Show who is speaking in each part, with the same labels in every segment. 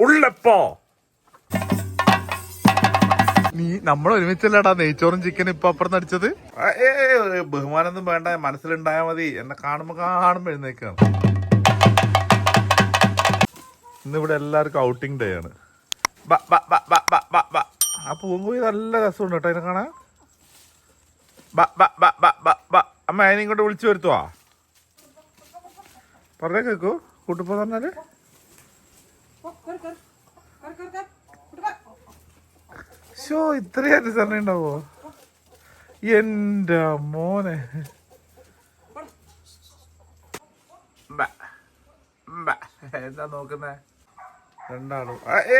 Speaker 1: ഉള്ളപ്പോ. നീ നമ്മൾ ഒരുമിച്ചല്ലടാ നെയ്ച്ചോറും ചിക്കനും ഇപ്പൊ അപ്പുറത്ത് അടിച്ചത്? ഏ ബഹുമാനൊന്നും വേണ്ട മനസ്സിലുണ്ടായാ മതി. എന്നെ കാണുമ്പോ കാണുമ്പോ എഴുന്നേക്കാണ്. ഇന്നിവിടെ എല്ലാവർക്കും ഔട്ടിംഗ് ഡേ ആണ്. ആ പൂങ്കുഴി നല്ല രസമുണ്ട് കേട്ടോ അതിനെ കാണാൻ. ബ. അമ്മ അതിനെ ഇങ്ങോട്ട് വിളിച്ചു വരുത്തുവാ? പറഞ്ഞേ കേക്കൂ. കൂട്ടിപ്പോ പറഞ്ഞാൽ? ഷോ ഇത്രയായിട്ട് സമയം ഉണ്ടാവോ? എന്റെ മോനെ. എന്താ നോക്കുന്നേ? രണ്ടാളും. ഏ,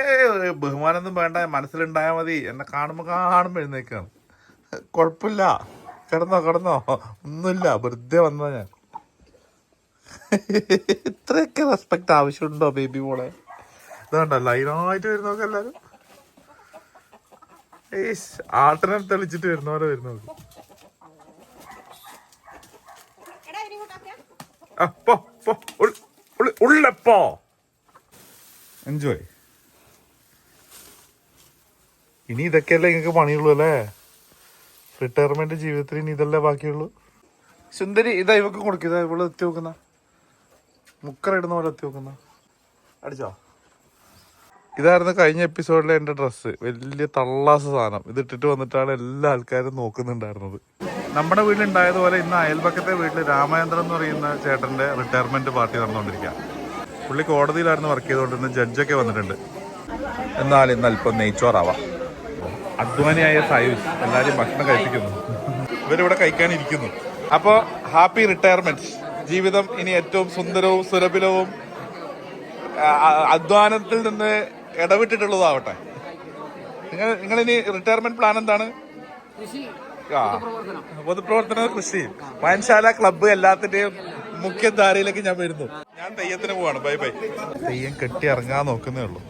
Speaker 1: ബഹുമാനൊന്നും വേണ്ട. മനസ്സിലുണ്ടായാൽ മതി. എന്നെ കാണുമ്പോൾ കാണുമ്പോൾ എഴുന്നേക്കാണ് കുഴപ്പമില്ല കിടന്നോ കിടന്നോ. ഒന്നുമില്ല. വെറുതെ വന്നതാ ഞാൻ. ഇത്രയൊക്കെ റെസ്പെക്ട് ആവശ്യമുണ്ടോ ബേബി മോളെ? ഇതുണ്ടോ ലൈനായിട്ട് വരുന്നോക്ക് എല്ലാരും. ഏസ് ആട്ടിനെ തെളിച്ചിട്ട് വരുന്നവരെ വരുന്നോക്ക് ഉള്ളപ്പോ എൻജോയ് ഇനി ഇതൊക്കെയല്ലേ നിങ്ങൾക്ക് പണിയുള്ളൂ അല്ലേ? റിട്ടയർമെന്റ് ജീവിതത്തിൽ ഇനി ഇതല്ലേ ബാക്കിയുള്ളൂ? സുന്ദരി ഇതാ ഇവക്ക് കൊടുക്കുക ഇവൾ എത്തി നോക്കുന്ന. മുക്കറ ഇടുന്ന പോലെ എത്തി നോക്കുന്ന. അടിച്ചോ? ഇതായിരുന്നു കഴിഞ്ഞ എപ്പിസോഡിലെ എന്റെ ഡ്രസ്സ്. വലിയ തള്ളാസ സാധനം. ഇത് ഇട്ടിട്ട് വന്നിട്ടാണ് എല്ലാ ആൾക്കാരും നോക്കുന്നുണ്ടായിരുന്നത്. നമ്മുടെ വീട്ടിലുണ്ടായതുപോലെ ഇന്ന് അയൽപക്കത്തെ വീട്ടിൽ രാമചന്ദ്രൻ എന്ന് പറയുന്ന ചേട്ടന്റെ റിട്ടയർമെന്റ് പാർട്ടി നടന്നുകൊണ്ടിരിക്കുക പുള്ളി കോടതിയിലായിരുന്നു വർക്ക് ചെയ്തുകൊണ്ടിരുന്ന ജഡ്ജൊക്കെ വന്നിട്ടുണ്ട്. എന്നാൽ ഇന്ന് അല്പം നെയ്ച്ചോറാവാം. അധ്വാനിയായ സായുസ് എല്ലാവരും ഭക്ഷണം കഴിപ്പിക്കുന്നു. ഇവരിവിടെ കഴിക്കാനിരിക്കുന്നു. അപ്പോൾ ഹാപ്പി റിട്ടയർമെന്റ് ജീവിതം ഇനി ഏറ്റവും സുന്ദരവും സുലഭിലവും അധ്വാനത്തിൽ നിന്ന് ഇടവിട്ടിട്ടുള്ളതാവട്ടെ. നിങ്ങൾ നിങ്ങൾ ഇനി റിട്ടയർമെന്റ് പ്ലാൻ എന്താണ് ആ പൊതുപ്രവർത്തന. കൃഷി. വയൻശാല ക്ലബ്ബ് എല്ലാത്തിന്റെയും മുഖ്യധാരയിലേക്ക് ഞാൻ വരുന്നു. ഞാൻ തെയ്യത്തിന് പോവാണ്. Bye bye. തെയ്യം കെട്ടി ഇറങ്ങാൻ നോക്കുന്നേ ഉള്ളൂ.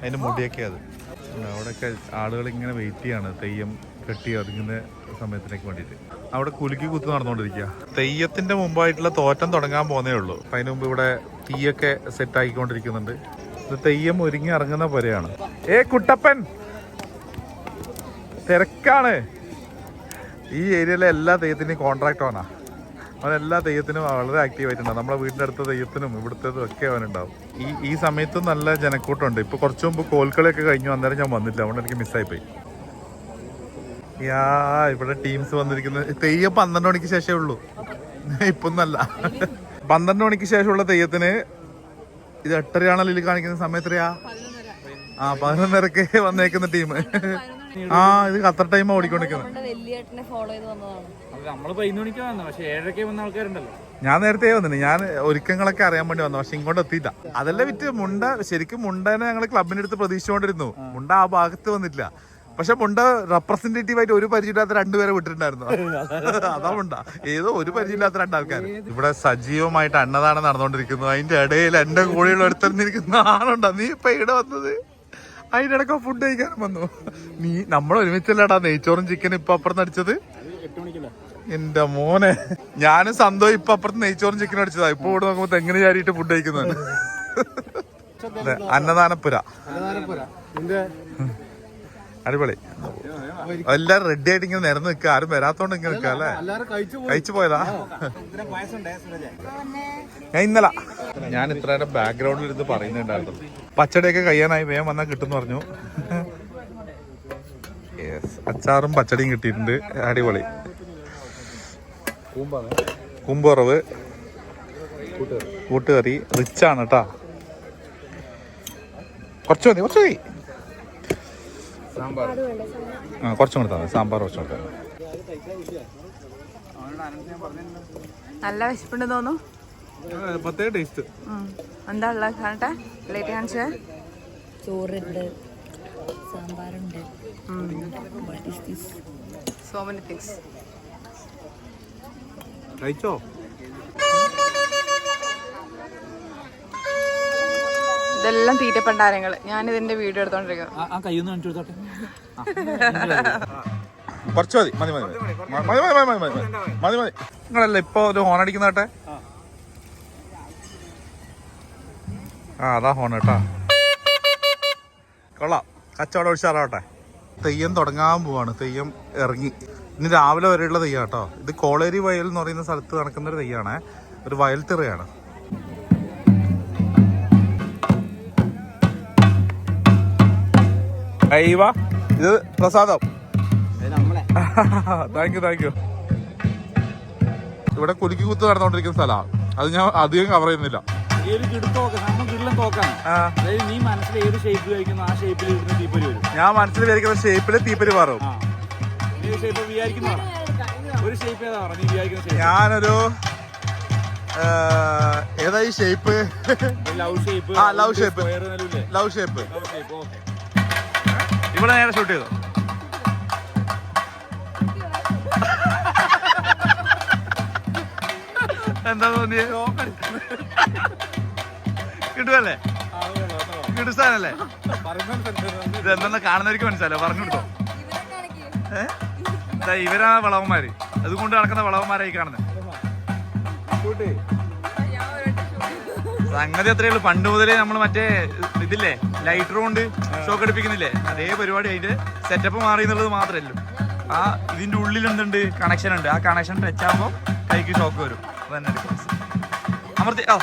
Speaker 1: അതിന്റെ മുടിയൊക്കെ അത്. അവിടെയൊക്കെ ആളുകൾ ഇങ്ങനെ വെയിറ്റ് ചെയ്യാണ്. തെയ്യം കെട്ടി ഇറങ്ങുന്ന സമയത്തിനൊക്കെ വേണ്ടിയിട്ട്. അവിടെ കുലുക്കി കുത്തു നടന്നുകൊണ്ടിരിക്കുക. തെയ്യത്തിന്റെ മുമ്പായിട്ടുള്ള തോറ്റം തുടങ്ങാൻ പോകുന്നേ ഉള്ളൂ. അതിനു മുമ്പ് ഇവിടെ തീയൊക്കെ സെറ്റ് ആക്കിക്കൊണ്ടിരിക്കുന്നുണ്ട് ഇത് തെയ്യം ഒരുങ്ങി ഇറങ്ങുന്ന പോലെയാണ്. ഏ കുട്ടപ്പൻ. തിരക്കാണ്. ഈ ഏരിയയിലെ എല്ലാ തെയ്യത്തിനും കോൺട്രാക്ട് ഓനാ അവൻ എല്ലാ തെയ്യത്തിനും വളരെ ആക്റ്റീവ് ആയിട്ടുണ്ടാവും നമ്മളെ വീടിന്റെ അടുത്ത തെയ്യത്തിനും ഇവിടുത്തേതും ഒക്കെ അവനുണ്ടാവും. ഈ ഈ സമയത്തും നല്ല ജനക്കൂട്ടമുണ്ട്. ഇപ്പൊ കുറച്ചു മുമ്പ് കോൽക്കളിയൊക്കെ കഴിഞ്ഞു. അന്നേരം ഞാൻ വന്നില്ല. അതുകൊണ്ട് എനിക്ക് മിസ്സായി പോയി. യാ ഇവിടെ ടീംസ് വന്നിരിക്കുന്നത് തെയ്യം പന്ത്രണ്ട് മണിക്ക് ശേഷമേ ഉള്ളൂ. ഇപ്പൊന്നല്ല. പന്ത്രണ്ട് മണിക്ക് ശേഷമുള്ള തെയ്യത്തിന് ഇത് എട്ടരയാണല്ലോ ഇതിൽ കാണിക്കുന്ന സമയത്രയാ ആ പതിനൊന്നരക്ക് വന്നേക്കുന്ന ടീം ആ ഇത് ഖത്തർ ടൈം ഓടിക്കൊണ്ടിരിക്കുന്നത്.
Speaker 2: നമ്മുടെ ഫോളോ ചെയ്ത് വന്നതാണ്.
Speaker 3: അത് നമ്മൾ പതിനൊന്ന് മണിക്കാ വന്നത് പക്ഷെ ഏഴരയ്ക്ക് വന്ന ആൾക്കാരുണ്ടല്ലോ.
Speaker 1: ഞാൻ നേരത്തെ വന്നിട്ട് ഞാൻ ഒരുക്കങ്ങളൊക്കെ അറിയാൻ വേണ്ടി വന്നു പക്ഷെ ഇങ്ങോട്ട് എത്തിയില്ല. അതെല്ലാം വിറ്റ് മുണ്ട ശരിക്കും മുണ്ടനെ ഞങ്ങൾ ക്ലബിന്റെ അടുത്ത് പ്രതീക്ഷിച്ചുകൊണ്ടിരുന്നു. മുണ്ട ആ ഭാഗത്ത് വന്നിട്ടില്ല. പക്ഷെ മുണ്ട റെപ്രസെന്റേറ്റീവ് ആയിട്ട് ഒരു പരിചയമില്ലാത്ത രണ്ടുപേരെ വിട്ടിട്ടുണ്ടായിരുന്നു. അതാ മുണ്ട. ഏതോ ഒരു പരിചയമില്ലാത്ത രണ്ടാൾക്കാർ ഇവിടെ സജീവമായിട്ട് അന്നദാനം നടന്നുകൊണ്ടിരിക്കുന്നു. അതിന്റെ ഇടയിൽ എന്റെ കൂടെയുള്ള എടുത്തിരുന്നിരിക്കുന്ന ആളുണ്ടോ? നീ ഇപ്പൊ ഇവിടെ വന്നത്? അതിന്റെ ഇടയ്ക്ക് ഫുഡ് കഴിക്കാൻ വന്നു. നീ നമ്മൾ ഒരുമിച്ചല്ലടാ നെയ്ച്ചോറും ചിക്കനും ഇപ്പൊ അപ്പുറത്ത് അടിച്ചത് എന്റെ മോനെ. ഞാനും സന്തോഷം ഇപ്പൊ അപ്പുറത്ത് നെയ്ച്ചോറും ചിക്കൻ അടിച്ചതാ. ഇപ്പൊ ഇവിടെ നോക്കുമ്പോ തെങ്ങിന് ചാരിയിട്ട് ഫുഡ് കഴിക്കുന്നതാണ് അന്നദാനപ്പുര. അടിപൊളി. എല്ലാരും റെഡി ആയിട്ട് ഇങ്ങനെ നിരന്ന് നിൽക്കുക. ആരും വരാത്തോണ്ട് ഇങ്ങനെ നിൽക്കുക അല്ലേ? കഴിച്ചു പോയതാ? ഞാൻ ഇന്നല ഞാൻ ഇത്ര നേരം ബാക്ക്ഗ്രൗണ്ടിൽ ഇരുന്ന് പറയുന്നുണ്ടായിരുന്നു. പച്ചടിയൊക്കെ കഴിയാനായി വേഗം വന്നാൽ കിട്ടും പറഞ്ഞു. അച്ചാറും പച്ചടിയും കിട്ടിയിട്ടുണ്ട്. അടിപൊളി. കുമ്പുറവ് കൂട്ടുകറി. റിച്ചാണ് കേട്ടാ കുറച്ച് മതി കുറച്ച് മതി. ആ കുറച്ചും കൊടുത്താൽ മതി. സാമ്പാർ കുറച്ചും കൊടുത്താൽ
Speaker 2: നല്ല വിശപ്പുണ്ട് തോന്നുന്നു.
Speaker 1: പ്രത്യേക ടേസ്റ്റ്.
Speaker 2: എന്താ ഉള്ളത് കാണട്ടെ? പ്ലേറ്റ് കാണിച്ചേ.
Speaker 4: ചോറുണ്ട് സാമ്പാറുണ്ട്.
Speaker 2: സോ മെനി തിങ്സ്
Speaker 1: കഴിച്ചോ?
Speaker 2: ഇതെല്ലാം തീറ്റപ്പണ്ടാരങ്ങൾ ഞാൻ ഇതിന്റെ വീഡിയോ എടുത്തോണ്ടിരിക്കുന്നത്
Speaker 1: കുറച്ച് മതി മതി മതി. മതി മതി മതി മതി മതി മതി. മതി മതി. ഇപ്പൊ ഒരു ഹോൺ അടിക്കുന്നാട്ടെ ആ അതാ ഹോൺ കേട്ടാ. കൊള്ളാം. കച്ചവടം ഉഷാറാവട്ടെ തെയ്യം തുടങ്ങാൻ പോവാണ്. തെയ്യം ഇറങ്ങി. ഇനി രാവിലെ വരെയുള്ള തെയ്യം കേട്ടോ. ഇത് കോളേരി വയൽ എന്ന് പറയുന്ന സ്ഥലത്ത് നടക്കുന്ന ഒരു തെയ്യമാണ് ഒരു വയൽ തിറയാണ്. അയ്യവ ഇത് പ്രസാദം. താങ്ക് യു താങ്ക് യു ഇവിടെ കുലുക്കി കുത്ത് നടന്നുകൊണ്ടിരിക്കുന്ന സ്ഥലമാണ് അത് ഞാൻ അധികം കവർ ചെയ്യുന്നില്ല. ഞാൻ മനസ്സിൽ വിചാരിക്കുന്ന ഷേപ്പിൽ തീപ്പരി മാറും. ഞാനൊരു ഏതായി ഏതാ ഈ shape
Speaker 3: love shape
Speaker 1: love shape
Speaker 3: love shape okay
Speaker 1: ഇവിടെ നേരെ ഷൂട്ട് ചെയ്തു? എന്താ തോന്നിയത് കിട്ടുമല്ലേ കിട്ടുസ്ഥാനല്ലേ ഇത് എന്താ കാണുന്നവർക്ക് മനസ്സിലല്ലോ പറഞ്ഞു കൊടുത്തോ. ഏ? ഇവരാ വളവന്മാര്. അതുകൊണ്ട് നടക്കുന്ന വളവന്മാരായി കാണുന്നത് സംഗതി അത്രയുള്ളൂ പണ്ട് മുതലേ നമ്മൾ മറ്റേ ഇതില്ലേ? ലൈറ്റർ കൊണ്ട് ഷോക്ക് അടിപ്പിക്കുന്നില്ലേ? അതേ പരിപാടി അതിന്റെ സെറ്റപ്പ് മാറി എന്നുള്ളത് മാത്രമേ ആ ഇതിന്റെ ഉള്ളിൽ എന്തുണ്ട്? കണക്ഷൻ ഉണ്ട്. ആ കണക്ഷൻ ടച്ച് ആകുമ്പോൾ കൈക്ക് ഷോക്ക് വരും. അതന്നെ. അമർത്തി ആ.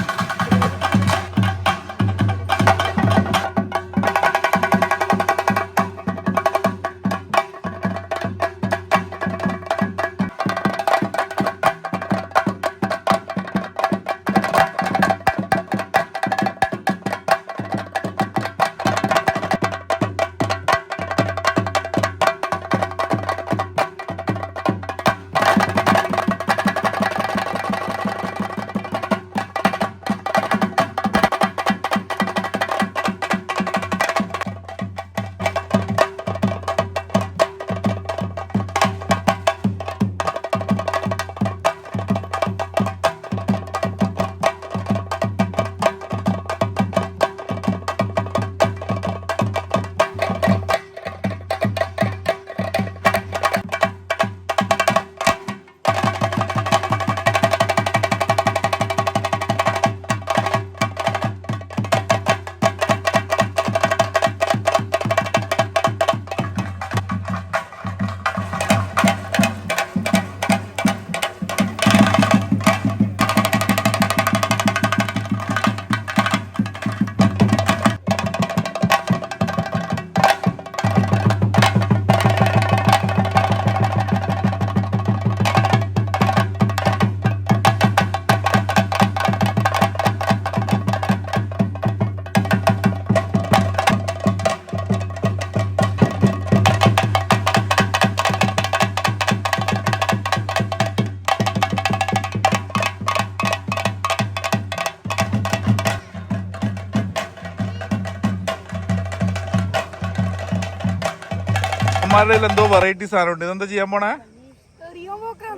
Speaker 1: അമ്മമാരുടെ കയ്യിൽ എന്തോ വെറൈറ്റി സാധനം ഉണ്ട്. ഇതെന്താ ചെയ്യാൻ പോണേ?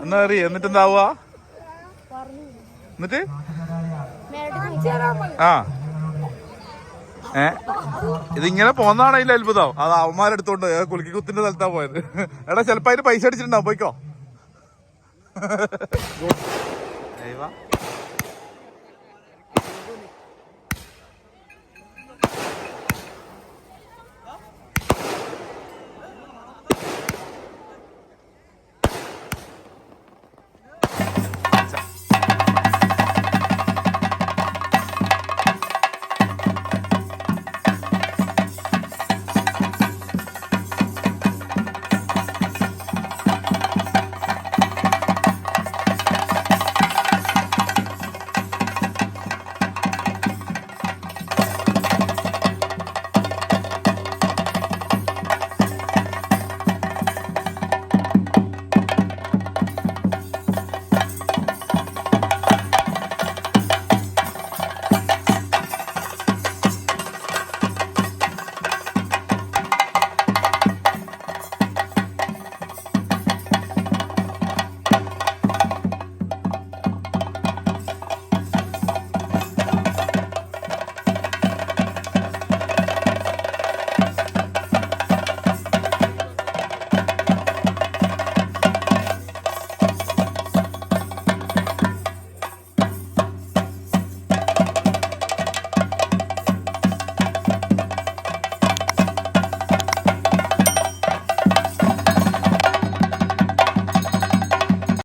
Speaker 1: എന്നാ അറിയ. എന്നിട്ട് എന്താവുക എന്നിട്ട്? ആ. ഏ? ഇതിങ്ങനെ പോന്നാണ് അതിന്റെ അത്ഭുതം. അത് അവന്മാരെടുത്തോണ്ട് കുലുക്കി കുത്തിന്റെ സ്ഥലത്താ പോയത്. എടാ ചിലപ്പോ അതിന് പൈസ അടിച്ചിട്ടുണ്ടാവും. പോയിക്കോ. ദൈവ.